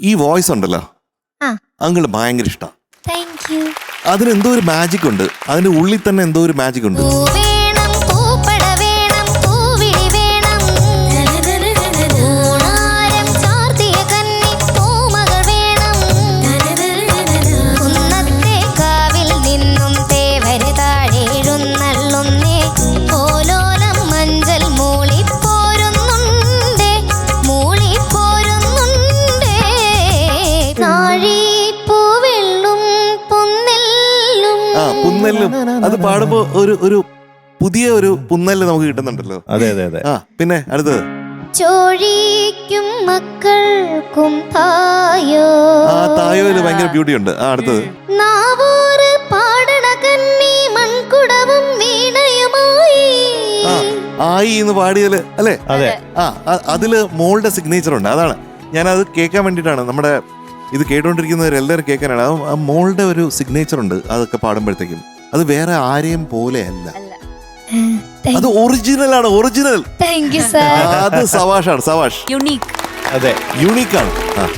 ഈ വോയിസ് ഉണ്ടല്ലോ. ആ. ഭയങ്കര ഇഷ്ടം. താങ്ക് യു അതിന് എന്തോ ഒരു മാജിക് ഉണ്ട്. അതിന്റെ ഉള്ളിൽ തന്നെ എന്തോ ഒരു മാജിക് ഉണ്ട്. ആ പുന്നെല്ലും. അത് പാടുമ്പോ ഒരു ഒരു പുതിയ ഒരു പുന്നെല്ല് നമുക്ക് കിട്ടുന്നുണ്ടല്ലോ. അതെ അതെ അതെ. ആ പിന്നെ അടുത്തത്. ചോഴിക്കും മക്കൾക്കും തായോ. ആ തായോയിൽ ഭയങ്കര ബ്യൂട്ടി ഉണ്ട്. ആ അടുത്തത്. നാവൂറ് പാടണ കന്നി മൺകുടവും വീണയുമായി. ആയി എന്ന് പാടിയതിൽ അല്ലേ? അതെ. ആ അതിൽ മോളുടെ സിഗ്നേച്ചർ ഉണ്ട്. അതാണ്. ഞാൻ അത് കേൾക്കാൻ വേണ്ടിയിട്ടാണ്. നമ്മുടെ ഇത് കേട്ടുകൊണ്ടിരിക്കുന്നവരെല്ലാവരും കേൾക്കാനാണ്. ആ- ആ മോളുടെ ഒരു സിഗ്നേച്ചർ ഉണ്ട്. അതൊക്കെ പാടുമ്പോഴത്തേക്കും. അത് വേറെ ആരെയും പോലെയല്ല അത് ഒറിജിനൽ ആണ് ഒറിജിനൽ താങ്ക് യു സാർ അത് സവാഷാണ് സവാഷ്. യുണീക്ക് അതെ. യൂണിക്കാണ് ആ.